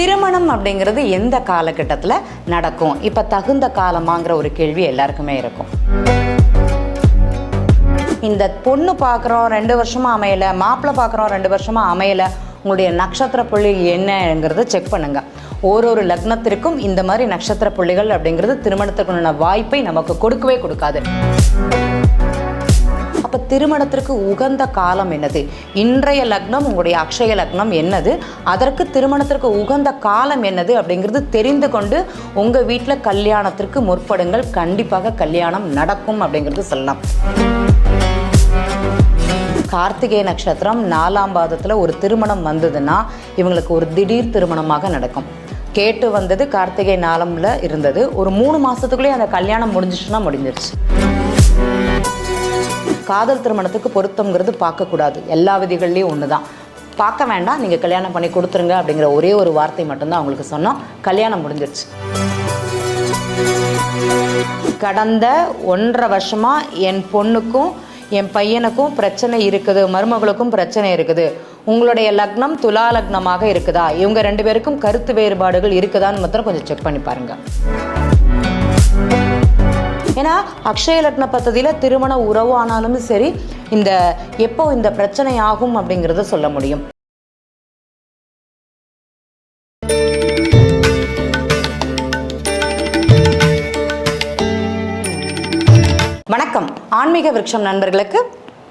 திருமணம் அப்படிங்கிறது எந்த காலகட்டத்தில் நடக்கும்? இப்போ தகுந்த காலமாங்கிற ஒரு கேள்வி எல்லாருக்குமே இருக்கும். இந்த பொண்ணு பார்க்குறோம் ரெண்டு வருஷமாக அமையலை மாப்பிள்ளை பார்க்குறோம் ரெண்டு வருஷமாக அமையலை உங்களுடைய நட்சத்திர புள்ளி என்னங்கிறத செக் பண்ணுங்க. ஒரு ஒரு லக்னத்திற்கும் இந்த மாதிரி நட்சத்திர புள்ளிகள் அப்படிங்கிறது திருமணத்துக்குண்டான வாய்ப்பை நமக்கு கொடுக்கவே கொடுக்காது. அப்போ திருமணத்திற்கு உகந்த காலம் என்னது? இன்றைய லக்னம் உங்களுடைய அக்ஷய லக்னம் என்னது? அதற்கு திருமணத்திற்கு உகந்த காலம் என்னது அப்படிங்கிறது தெரிந்து கொண்டு உங்கள் வீட்டில் கல்யாணத்திற்கு முற்படுங்கள். கண்டிப்பாக கல்யாணம் நடக்கும் அப்படிங்கிறது சொல்லலாம். கார்த்திகை நட்சத்திரம் நாலாம் பாதத்தில் ஒரு திருமணம் வந்ததுன்னா இவங்களுக்கு ஒரு திடீர் திருமணமாக நடக்கும். கேட்டு வந்தது கார்த்திகை நாளம்ல இருந்தது. ஒரு மூணு மாதத்துக்குள்ளேயே அந்த கல்யாணம் முடிஞ்சிச்சுன்னா முடிஞ்சிருச்சு. காதல் திருமணத்துக்கு பொருத்தங்கிறது பார்க்கக்கூடாது. எல்லா விதிகள்லேயும் ஒன்று தான் பார்க்க வேண்டாம். நீங்கள் கல்யாணம் பண்ணி கொடுத்துருங்க அப்படிங்கிற ஒரே ஒரு வார்த்தை மட்டும்தான் அவங்களுக்கு சொன்னோம். கல்யாணம் முடிஞ்சிருச்சு. கடந்த ஒன்றரை வருஷமாக என் பொண்ணுக்கும் என் பையனுக்கும் பிரச்சனை இருக்குது. மருமகளுக்கும் பிரச்சனை இருக்குது. உங்களுடைய லக்னம் துலா லக்னமாக இருக்குதா? இவங்க ரெண்டு பேருக்கும் கருத்து வேறுபாடுகள் இருக்குதான்னு மாத்திரம் கொஞ்சம் செக் பண்ணி பாருங்கள் ஏன்னா அக்ஷய லக்ன பத்ததியில் திருமண உறவு ஆனாலும் சரி இந்த எப்போ இந்த பிரச்சனை ஆகும் அப்படிங்கிறத சொல்ல முடியும். வணக்கம். ஆன்மீக விருட்சம் நண்பர்களுக்கு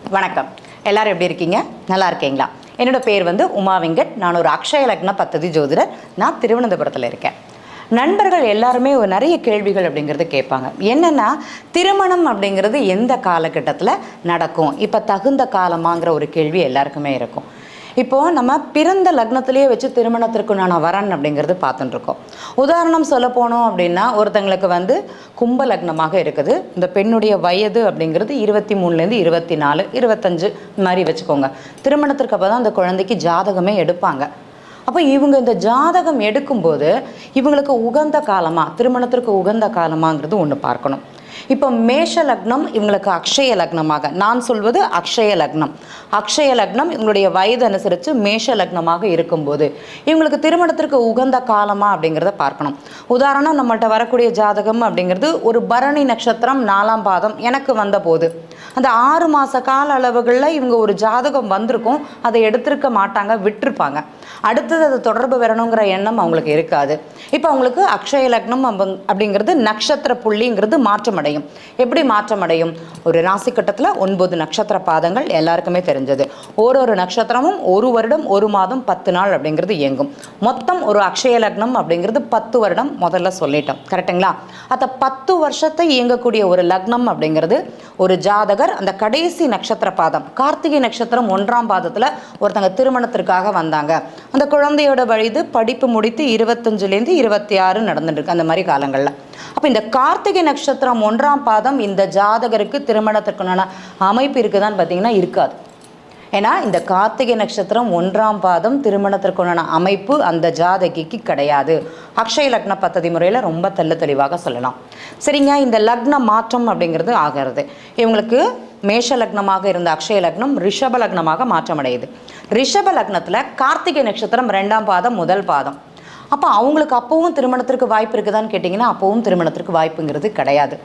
வணக்கம். எல்லாரும் எப்படி இருக்கீங்க? நல்லா இருக்கீங்களா? என்னோட பேர் வந்து உமா வெங்கட். நான் ஒரு அக்ஷய லக்ன பத்ததி ஜோதிடர். நான் திருவனந்தபுரத்தில் இருக்கேன். நண்பர்கள் எல்லாருமே ஒரு நிறைய கேள்விகள் அப்படிங்கிறது கேட்பாங்க. என்னென்னா திருமணம் அப்படிங்கிறது எந்த காலகட்டத்தில் நடக்கும்? இப்போ தகுந்த காலமாங்கிற ஒரு கேள்வி எல்லாருக்குமே இருக்கும். இப்போது நம்ம பிறந்த லக்னத்திலேயே வச்சு திருமணத்திற்குண்டான வரன் அப்படிங்கிறது பார்த்துட்டுருக்கோம் உதாரணம் சொல்ல போனோம் அப்படின்னா ஒருத்தங்களுக்கு வந்து கும்ப லக்னமாக இருக்குது. இந்த பெண்ணுடைய வயது அப்படிங்கிறது இருபத்தி மூணுலேருந்து இருபத்தி நாலு இருபத்தஞ்சு மாதிரி வச்சுக்கோங்க. திருமணத்திற்கு அப்போ தான் அந்த குழந்தைக்கு ஜாதகமே எடுப்பாங்க. அப்போ இவங்க இந்த ஜாதகம் எடுக்கும்போது இவங்களுக்கு உகந்த காலமா திருமணத்திற்கு உகந்த காலமாங்கிறது ஒன்று பார்க்கணும். இப்போ மேஷ லக்னம் இவங்களுக்கு அக்ஷய லக்னமாக. நான் சொல்வது அக்ஷய லக்னம். அக்ஷய லக்னம் இவங்களுடைய வயது அனுசரித்து மேஷ லக்னமாக இருக்கும்போது இவங்களுக்கு திருமணத்திற்கு உகந்த காலமா அப்படிங்கிறத பார்க்கணும். உதாரணம் நம்மகிட்ட வரக்கூடிய ஜாதகம் அப்படிங்கிறது ஒரு பரணி நட்சத்திரம் நாலாம் பாதம் எனக்கு வந்த போது அந்த ஆறு மாத கால அளவுகளில் இவங்க ஒரு ஜாதகம் வந்திருக்கும். அதை எடுத்திருக்க மாட்டாங்க விட்டிருப்பாங்க. அடுத்தது அது தொடர்பு வரணுங்கிற எண்ணம் அவங்களுக்கு இருக்காது. இப்போ அவங்களுக்கு அக்ஷய லக்னம் அப்படிங்கிறது நட்சத்திர புள்ளிங்கிறது மாற்றமடையும். எப்படி மாற்றமடையும்? ஒரு ராசி கட்டத்தில் ஒன்பது நட்சத்திர பாதங்கள் எல்லாருக்குமே தெரிஞ்சது. ஒரு ஒரு நட்சத்திரமும் ஒரு வருடம் ஒரு மாதம் பத்து நாள் அப்படிங்கிறது இயங்கும். மொத்தம் ஒரு அக்ஷய லக்னம் அப்படிங்கிறது பத்து வருடம் முதல்ல சொல்லிட்டோம். கரெக்ட்டுங்களா? அந்த பத்து வருஷத்தை இயங்கக்கூடிய ஒரு லக்னம் அப்படிங்கிறது ஒரு ஜாதகர் அந்த கடைசி நட்சத்திர பாதம். கார்த்திகை நட்சத்திரம் ஒன்றாம் பாதத்தில் ஒருத்தங்க திருமணத்திற்காக வந்தாங்க. அந்த குழந்தையோட வயது படிப்பு முடித்து இருபத்தஞ்சுலேருந்து இருபத்தி ஆறு நடந்துட்டு இருக்கு அந்த மாதிரி காலங்களில். அப்போ இந்த கார்த்திகை நட்சத்திரம் ஒன்றாம் பாதம் இந்த ஜாதகருக்கு திருமணத்திற்குண்டான அமைப்பு இருக்குதான்னு பார்த்தீங்கன்னா இருக்காது. ஏன்னா இந்த கார்த்திகை நட்சத்திரம் ஒன்றாம் பாதம் திருமணத்திற்குண்டான அமைப்பு அந்த ஜாதகிக்கு கிடையாது. அக்ஷய லக்ன பத்ததி முறையில் ரொம்ப தெல்ல தெளிவாக சொல்லலாம். சரிங்க இந்த லக்ன மாற்றம் அப்படிங்கிறது ஆகிறது. இவங்களுக்கு மேஷ லக்னமாக இருந்த அக்ஷய லக்னம் ரிஷப லக்னமாக மாற்றமடையுது. ரிஷப லக்னத்தில் கார்த்திகை நட்சத்திரம் ரெண்டாம் பாதம் முதல் பாதம். அப்போ அவங்களுக்கு அப்போவும் திருமணத்திற்கு வாய்ப்பு இருக்குதான்னு கேட்டிங்கன்னா அப்போவும் திருமணத்திற்கு வாய்ப்புங்கிறது கிடையாது.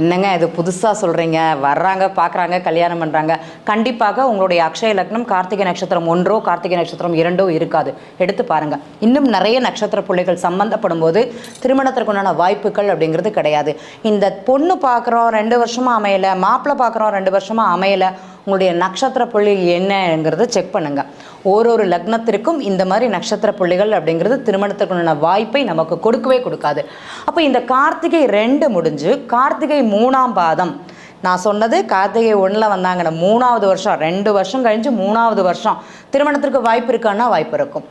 என்னங்க இது புதுசாக சொல்கிறீங்க வர்றாங்க பார்க்குறாங்க கல்யாணம் பண்ணுறாங்க கண்டிப்பாக உங்களுடைய அக்ஷய லக்னம் கார்த்திகை நட்சத்திரம் ஒன்றோ கார்த்திகை நட்சத்திரம் இரண்டோ இருக்காது. எடுத்து பாருங்கள் இன்னும் நிறைய நட்சத்திர புள்ளிகள் சம்மந்தப்படும் போது திருமணத்திற்குண்டான வாய்ப்புகள் அப்படிங்கிறது கிடையாது. இந்த பொண்ணு பார்க்குறோம் ரெண்டு வருஷமாக அமையலை மாப்பிள்ளை பார்க்குறோம் ரெண்டு வருஷமாக அமையலை. உங்களுடைய நட்சத்திர புள்ளி என்னங்கிறத செக் பண்ணுங்க. ஒரு ஒரு லக்னத்திற்கும் இந்த மாதிரி நட்சத்திர புள்ளிகள் அப்படிங்கிறது திருமணத்திற்குண்டான வாய்ப்பை நமக்கு கொடுக்கவே கொடுக்காது. அப்போ இந்த கார்த்திகை ரெண்டு முடிஞ்சு கார்த்திகை மூணாம் பாதம். நான் சொன்னது கார்த்திகை ஒன்றில் வந்தாங்கன்னு மூணாவது வருஷம். ரெண்டு வருஷம் கழிஞ்சு மூணாவது வருஷம். திருமணத்திற்கு வாய்ப்பு இருக்கான்னா வாய்ப்பு இருக்கும்.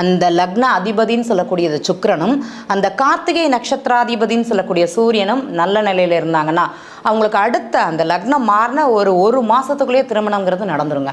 அந்த லக்ன அதிபதின்னு சொல்லக்கூடியது சுக்கரனும் அந்த கார்த்திகை நட்சத்திராதிபதின்னு சொல்லக்கூடிய சூரியனும் நல்ல நிலையில் இருந்தாங்கன்னா அவங்களுக்கு அடுத்த அந்த லக்னம் மாறின ஒரு ஒரு மாதத்துக்குள்ளேயே திருமணங்கிறது நடந்துருங்க.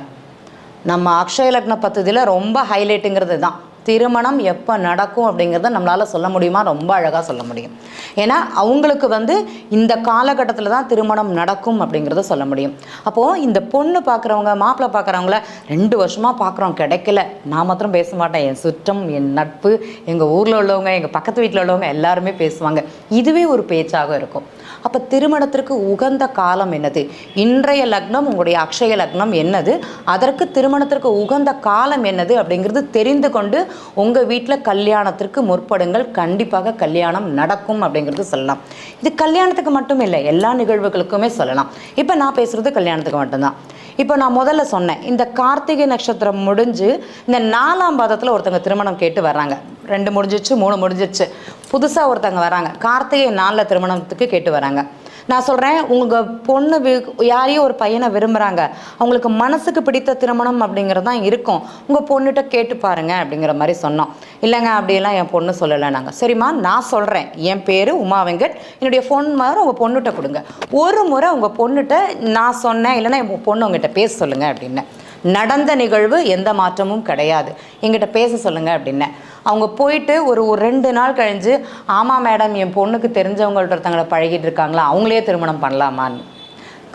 நம்ம அக்ஷய லக்ன பத்ததியில் ரொம்ப ஹைலைட்டுங்கிறது தான் திருமணம் எப்போ நடக்கும் அப்படிங்கிறத நம்மளால் சொல்ல முடியுமா? ரொம்ப அழகாக சொல்ல முடியும். ஏன்னா அவங்களுக்கு வந்து இந்த காலகட்டத்தில் தான் திருமணம் நடக்கும் அப்படிங்கிறத சொல்ல முடியும். அப்போது இந்த பொண்ணு பார்க்குறவங்க மாப்பிள்ளை பார்க்குறவங்கள ரெண்டு வருஷமாக பார்க்குறோம் கிடைக்கல. நான் மாத்திரம் பேச மாட்டேன். என் சுற்றம் என் நட்பு எங்கள் ஊரில் உள்ளவங்க எங்கள் பக்கத்து வீட்டில் உள்ளவங்க எல்லாருமே பேசுவாங்க. இதுவே ஒரு பேச்சாக இருக்கும். அப்போ திருமணத்திற்கு உகந்த காலம் என்னது? இன்றைய லக்னம் உங்களுடைய அக்ஷய லக்னம் என்னது? அதற்கு திருமணத்திற்கு உகந்த காலம் என்னது அப்படிங்கிறது தெரிந்து கொண்டு உங்கள் வீட்டில் கல்யாணத்திற்கு முற்படுங்கள். கண்டிப்பாக கல்யாணம் நடக்கும் அப்படிங்கிறது சொல்லலாம். இது கல்யாணத்துக்கு மட்டும் இல்லை எல்லா நிகழ்வுகளுக்குமே சொல்லலாம். இப்போ நான் பேசுகிறது கல்யாணத்துக்கு மட்டும்தான். இப்போ நான் முதல்ல சொன்னேன் இந்த கார்த்திகை நட்சத்திரம் முடிஞ்சு இந்த நாலாம் பாதத்தில் ஒருத்தவங்க திருமணம் கேட்டு வர்றாங்க. ரெண்டு முடிஞ்சிச்சு மூணு முடிஞ்சிச்சு. புதுசாக ஒருத்தவங்க வராங்க. கார்த்திகை நாளில் திருமணத்துக்கு கேட்டு வராங்க. நான் சொல்கிறேன் உங்கள் பொண்ணு வி- யாரையும் ஒரு பையனை விரும்புகிறாங்க அவங்களுக்கு மனசுக்கு பிடித்த திருமணம் அப்படிங்கிறது தான் இருக்கும். உங்கள் பொண்ணுகிட்ட கேட்டு பாருங்க அப்படிங்கிற மாதிரி சொன்னோம். இல்லைங்க அப்படியெல்லாம் என் பொண்ணு சொல்லலை நாங்கள் சரிம்மா நான் சொல்கிறேன் என் பேர் உமா வெங்கட். என்னுடைய ஃபோன் மாதிரி உங்கள் பொண்ணுகிட்ட கொடுங்க. ஒரு முறை உங்கள் பொண்ணுகிட்ட நான் சொன்னேன் இல்லைன்னா என் பொண்ணு உங்ககிட்ட பேச சொல்லுங்கள் அப்படின்னு. நடந்த நிகழ்வு எந்த மாற்றமும் கிடையாது. எங்கிட்ட பேச சொல்லுங்கள் அப்படின்னேன் அவங்க போயிட்டு ஒரு ஒரு ரெண்டு நாள் கழிஞ்சு ஆமாம் மேடம் என் பொண்ணுக்கு தெரிஞ்சவங்கள்ட்ட ஒருத்தங்களை பழகிட்டு இருக்காங்களா? அவங்களே திருமணம் பண்ணலாமான்னு.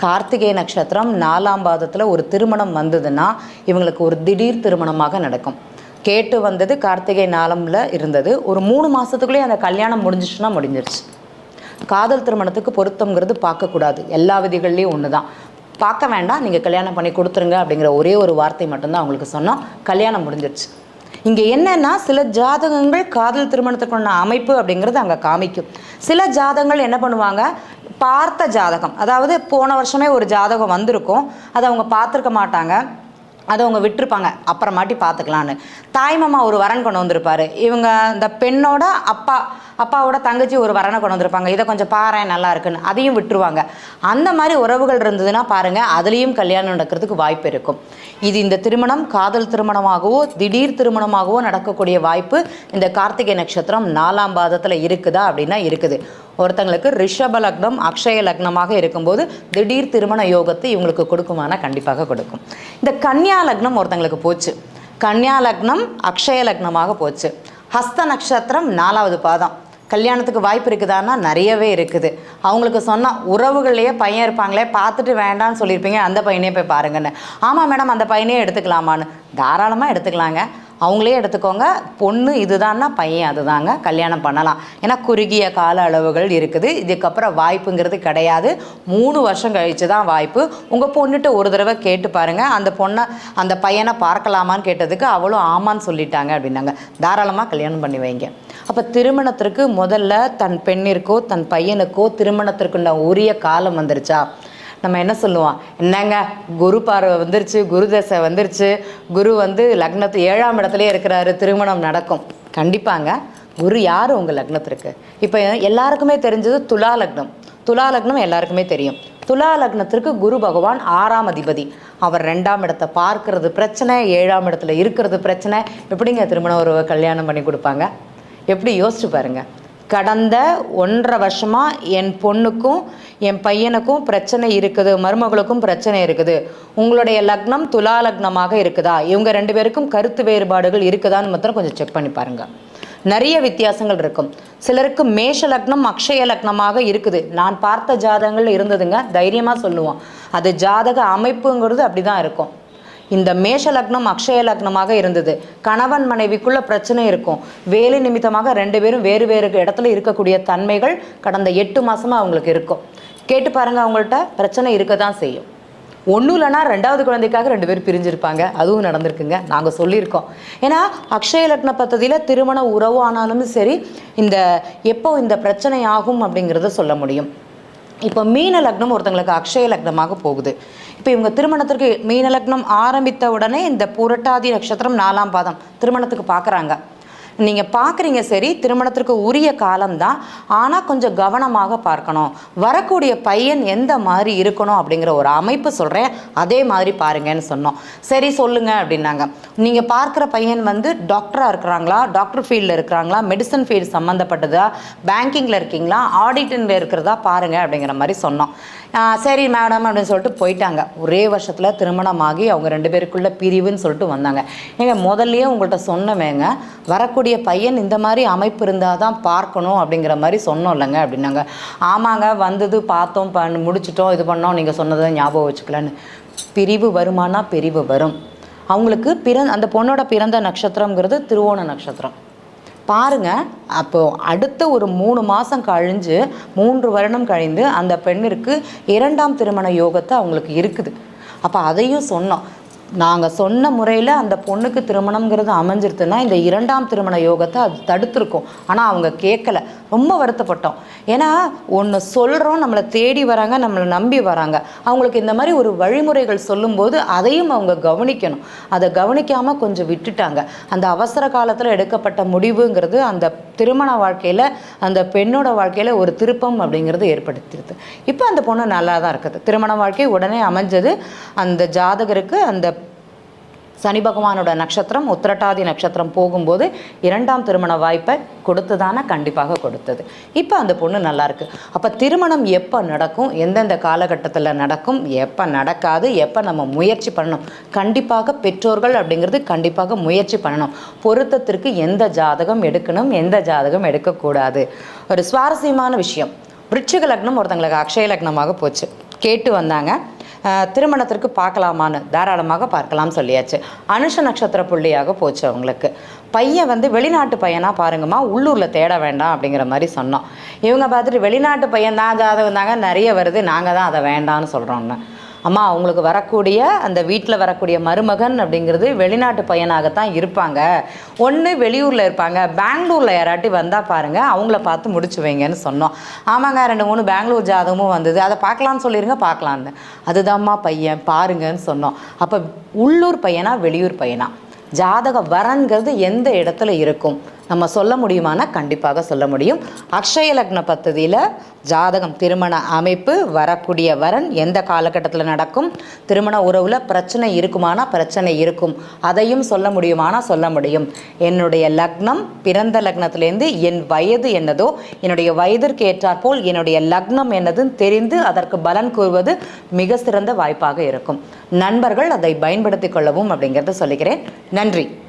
கார்த்திகை நட்சத்திரம் நாலாம் பாதத்தில் ஒரு திருமணம் வந்ததுன்னா இவங்களுக்கு ஒரு திடீர் திருமணமாக நடக்கும். கேட்டு வந்தது கார்த்திகை நாளமில் இருந்தது. ஒரு மூணு மாதத்துக்குள்ளேயே அந்த கல்யாணம் முடிஞ்சிச்சுன்னா முடிஞ்சிருச்சு. காதல் திருமணத்துக்கு பொருத்தங்கிறது பார்க்கக்கூடாது எல்லா விதிகள்லேயும் ஒன்று தான் பார்க்க வேண்டாம். நீங்கள் கல்யாணம் பண்ணி கொடுத்துருங்க அப்படிங்கிற ஒரே ஒரு வார்த்தை மட்டும்தான் அவங்களுக்கு சொன்னோம். கல்யாணம் முடிஞ்சிருச்சு. இங்கே என்னன்னா சில ஜாதகங்கள் காதல் திருமணத்துக்குள்ள அமைப்பு அப்படிங்கிறது அங்கே காமிக்கும். சில ஜாதகங்கள் என்ன பண்ணுவாங்க? பார்த்த ஜாதகம். அதாவது போன வருஷமே ஒரு ஜாதகம் வந்திருக்கும். அதை அவங்க பார்த்துருக்க மாட்டாங்க. அதை அவங்க விட்டுருப்பாங்க. அப்புறமாட்டி பார்த்துக்கலான்னு. தாய்மாமா ஒரு வரன் கொண்டு வந்திருப்பாரு. இவங்க இந்த பெண்ணோட அப்பா அப்பாவோட தங்கச்சி ஒரு வரனை கொண்டு வந்திருப்பாங்க. இதை கொஞ்சம் பாரு நல்லா இருக்குன்னு. அதையும் விட்டுருவாங்க. அந்த மாதிரி உறவுகள் இருந்ததுன்னா பாருங்க அதுலேயும் கல்யாணம் நடக்கிறதுக்கு வாய்ப்பு இருக்கும். இது இந்த திருமணம் காதல் திருமணமாகவோ திடீர் திருமணமாகவோ நடக்கக்கூடிய வாய்ப்பு இந்த கார்த்திகை நட்சத்திரம் நாலாம் பாதத்தில் இருக்குதா அப்படின்னா இருக்குது. ஒருத்தங்களுக்கு ரிஷப லக்னம் அக்ஷய லக்னமாக இருக்கும்போது திடீர் திருமண யோகத்தை இவங்களுக்கு கொடுக்குமானா கண்டிப்பாக கொடுக்கும். இந்த கன்னியா லக்னம் ஒருத்தங்களுக்கு போச்சு. கன்னியா லக்னம் அக்ஷய லக்னமாக போச்சு. ஹஸ்த நட்சத்திரம் நாலாவது பாதம். கல்யாணத்துக்கு வாய்ப்பு இருக்குதான்னா நிறையவே இருக்குது. அவங்களுக்கு சொன்னால் உறவுகளையே பையன் இருப்பாங்களே பார்த்துட்டு வேண்டாம்னு சொல்லியிருப்பீங்க அந்த பையனே போய் பாருங்கன்னு. ஆமாம் மேடம் அந்த பையனே எடுத்துக்கலாமான்னு. தாராளமாக எடுத்துக்கலாங்க. அவங்களே எடுத்துக்கோங்க. பொண்ணு இதுதான்னா பையன் அதுதாங்க. கல்யாணம் பண்ணலாம். ஏன்னா குறுகிய கால அளவுகள் இருக்குது. இதுக்கப்புறம் வாய்ப்புங்கிறது கிடையாது. மூணு வருஷம் கழிச்சு தான் வாய்ப்பு. உங்கள் பொண்ணுகிட்ட ஒரு தடவை கேட்டு பாருங்கள் அந்த பொண்ணை அந்த பையனை பார்க்கலாமான்னு கேட்டதுக்கு அவளும் ஆமான்னு சொல்லிட்டாங்க அப்படின்னாங்க. தாராளமாக கல்யாணம் பண்ணி வைங்க. அப்போ திருமணத்திற்கு முதல்ல தன் பெண்ணிற்கோ தன் பையனுக்கோ திருமணத்திற்குள்ள உரிய காலம் வந்துருச்சா? நம்ம என்ன சொல்லுவோம்? என்னங்க? குரு பார்வை வந்துருச்சு குரு தசை வந்துருச்சு. குரு வந்து லக்னத்து ஏழாம் இடத்துலயே இருக்கிறாரு திருமணம் நடக்கும். கண்டிப்பாங்க குரு யார் உங்கள் லக்னத்திற்கு? இப்போ எல்லாருக்குமே தெரிஞ்சது துலா லக்னம். துலா லக்னம் எல்லாருக்குமே தெரியும். துலா லக்னத்திற்கு குரு பகவான் ஆறாம் அதிபதி. அவர் ரெண்டாம் இடத்தை பார்க்கறது பிரச்சனை ஏழாம் இடத்துல இருக்கிறது பிரச்சனை. எப்படிங்க திருமணம் உறவை கல்யாணம் பண்ணி கொடுப்பாங்க? எப்படி யோசிச்சு பாருங்க. கடந்த ஒன்றரை வருஷமாக என் பொண்ணுக்கும் என் பையனுக்கும் பிரச்சனை இருக்குது மருமகளுக்கும் பிரச்சனை இருக்குது. உங்களுடைய லக்னம் துலா லக்னமாக இருக்குதா? இவங்க ரெண்டு பேருக்கும் கருத்து வேறுபாடுகள் இருக்குதான்னு மாத்திரம் கொஞ்சம் செக் பண்ணி பாருங்க. நிறைய வித்தியாசங்கள் இருக்கும். சிலருக்கு மேஷ லக்னம் அக்ஷய லக்னமாக இருக்குது. நான் பார்த்த ஜாதகங்கள் இருந்ததுங்க தைரியமாக சொல்லுவோம். அது ஜாதக அமைப்புங்கிறது அப்படிதான் இருக்கும். இந்த மேஷ லக்னம் அக்ஷய லக்னமாக இருந்தது. கணவன் மனைவிக்குள்ள பிரச்சனை இருக்கும். வேலை நிமித்தமாக ரெண்டு பேரும் வேறு வேறு இடத்துல இருக்கக்கூடிய தன்மைகள் கடந்த எட்டு மாசமா அவங்களுக்கு இருக்கும். கேட்டு பாருங்க அவங்கள்ட்ட பிரச்சனை இருக்க தான் செய்யும். ஒன்றும் இல்லைனா ரெண்டாவது குழந்தைக்காக ரெண்டு பேரும் பிரிஞ்சிருப்பாங்க. அதுவும் நடந்திருக்குங்க. நாங்கள் சொல்லியிருக்கோம். ஏன்னா அக்ஷய லக்ன பத்ததியில் திருமண உறவு ஆனாலும் சரி இந்த எப்போ இந்த பிரச்சனை ஆகும் அப்படிங்கிறத சொல்ல முடியும். இப்போ மீன லக்னம் ஒருத்தங்களுக்கு அக்ஷய லக்னமாக போகுது. இப்போ இவங்க திருமணத்திற்கு மீன லக்னம் ஆரம்பித்த உடனே இந்த புரட்டாதி நட்சத்திரம் நாலாம் பாதம் திருமணத்துக்கு பார்க்குறாங்க நீங்கள் பார்க்குறீங்க சரி திருமணத்திற்கு உரிய காலம்தான். ஆனால் கொஞ்சம் கவனமாக பார்க்கணும். வரக்கூடிய பையன் எந்த மாதிரி இருக்கணும் அப்படிங்கிற ஒரு அமைப்பு சொல்கிறேன் அதே மாதிரி பாருங்கன்னு சொன்னோம். சரி சொல்லுங்க அப்படின்னாங்க. நீங்கள் பார்க்குற பையன் வந்து டாக்டராக இருக்கிறாங்களா? டாக்டர் ஃபீல்டில் இருக்கிறாங்களா? மெடிசன் ஃபீல்டு சம்மந்தப்பட்டதா பேங்கிங்கில் இருக்கீங்களா? ஆடிட்டிங்கில் இருக்கிறதா? பாருங்கள் அப்படிங்கிற மாதிரி சொன்னோம். சரி மேடம் அப்படின்னு சொல்லிட்டு போயிட்டாங்க. ஒரே வருஷத்தில் திருமணமாகி அவங்க ரெண்டு பேருக்குள்ள பிரிவுன்னு சொல்லிட்டு வந்தாங்க. ஏங்க முதல்லையே உங்கள்கிட்ட சொன்னவேங்க வரக்கூடிய பையன் இந்த மாதிரி அமைப்பு இருந்தால் தான் பார்க்கணும் அப்படிங்கிற மாதிரி சொன்னோம் இல்லைங்க அப்படின்னாங்க. ஆமாங்க வந்தது பார்த்தோம் பண்ண முடிச்சிட்டோம் இது பண்ணோம் நீங்கள் சொன்னதை ஞாபகம் வச்சுக்கலான்னு. பிரிவு வருமானா பிரிவு வரும். அவங்களுக்கு பிற அந்த பொண்ணோட பிறந்த நட்சத்திரங்கிறது திருவோண நட்சத்திரம். பாருங்க. அப்போ அடுத்த ஒரு மூணு மாதம் கழிஞ்சு மூன்று வருடம் கழிந்து அந்த பெண்ணிற்கு இரண்டாம் திருமண யோகத்தை அவங்களுக்கு இருக்குது. அப்போ அதையும் சொன்னோம். நாங்கள் சொன்ன முறையில் அந்த பொண்ணுக்கு திருமணம்ங்கிறது அமைஞ்சிருதுன்னா இந்த இரண்டாம் திருமண யோகத்தை அது தடுத்துருக்கோம். ஆனால் அவங்க கேட்கல ரொம்ப வருத்தப்பட்டோம். ஏன்னா ஒன்று சொல்கிறோம் நம்மளை தேடி வராங்க நம்மளை நம்பி வராங்க. அவங்களுக்கு இந்த மாதிரி ஒரு வழிமுறைகள் சொல்லும்போது அதையும் அவங்க கவனிக்கணும். அதை கவனிக்காமல் கொஞ்சம் விட்டுட்டாங்க. அந்த அவசர காலத்தில் எடுக்கப்பட்ட முடிவுங்கிறது அந்த திருமண வாழ்க்கையில் அந்த பெண்ணோட வாழ்க்கையில் ஒரு திருப்பம் அப்படிங்கிறது ஏற்படுத்திடுது இப்போ அந்த பொண்ணு நல்லா தான் இருக்குது. திருமண வாழ்க்கை உடனே அமைஞ்சது. அந்த ஜாதகருக்கு அந்த சனி பகவானோட நட்சத்திரம் உத்திரட்டாதி நட்சத்திரம் போகும்போது இரண்டாம் திருமண வாய்ப்பை கொடுத்ததான கண்டிப்பாக கொடுத்தது. இப்போ அந்த பொண்ணு நல்லா இருக்கு. அப்போ திருமணம் எப்போ நடக்கும் எந்தெந்த காலகட்டத்தில் நடக்கும் எப்போ நடக்காது எப்போ நம்ம முயற்சி பண்ணணும்? கண்டிப்பாக பெற்றோர்கள் அப்படிங்கிறது கண்டிப்பாக முயற்சி பண்ணணும். பொருத்தத்திற்கு எந்த ஜாதகம் எடுக்கணும் எந்த ஜாதகம் எடுக்கக்கூடாது. ஒரு சுவாரஸ்யமான விஷயம். விருட்சிக லக்னம் ஒருத்தங்களுக்கு அக்ஷய லக்னமாக போச்சு. கேட்டு வந்தாங்க. திருமணத்திற்கு பார்க்கலாமான்னு தாராளமாக பார்க்கலாம் சொல்லியாச்சு. அனுஷ நட்சத்திர புள்ளியாக போச்சு அவங்களுக்கு. பையன் வந்து வெளிநாட்டு பையனாக பாருங்கம்மா உள்ளூரில் தேட வேண்டாம் அப்படிங்கிற மாதிரி சொன்னோம் இவங்க பார்த்துட்டு வெளிநாட்டு பையன் தான் ஜாதகம் தாங்க நிறைய வருது நாங்கள் தான் அதை வேண்டாம்னு சொல்கிறோன்னு அம்மா அவங்களுக்கு வரக்கூடிய அந்த வீட்டில் வரக்கூடிய மருமகன் அப்படிங்கிறது வெளிநாட்டு பையனாகத்தான் இருப்பாங்க. ஒன்று வெளியூரில் இருப்பாங்க. பெங்களூரில் யாராட்டி வந்தால் பாருங்கள் அவங்கள பார்த்து முடிச்சு வைங்கன்னு சொன்னோம். ஆமாங்க ரெண்டு மூணு பெங்களூர் ஜாதகமும் வந்தது. அதை பார்க்கலான்னு சொல்லிடுங்க பார்க்கலான்னு அதுதாம்மா பையன் பாருங்கன்னு சொன்னோம். அப்போ உள்ளூர் பையனா வெளியூர் பையனா? ஜாதக வரன்கிறது எந்த இடத்துல இருக்கும்? நம்ம சொல்ல முடியுமானா கண்டிப்பாக சொல்ல முடியும். அக்ஷய லக்ன பத்ததியில் ஜாதகம் திருமண அமைப்பு வரக்கூடிய வரன் எந்த காலகட்டத்தில் நடக்கும் திருமண உறவில் பிரச்சனை இருக்குமானா பிரச்சனை இருக்கும். அதையும் சொல்ல முடியுமானா சொல்ல முடியும். என்னுடைய லக்னம் பிறந்த லக்னத்திலேருந்து என் வயது என்னதோ என்னுடைய வயதிற்கு ஏற்றாற்போல் என்னுடைய லக்னம் என்னதுன்னு தெரிந்து அதற்கு பலன் கூறுவது மிக சிறந்த வாய்ப்பாக இருக்கும். நண்பர்கள் அதை பயன்படுத்திக் கொள்ளவும் அப்படிங்கிறத சொல்லிக்கிறேன். நன்றி.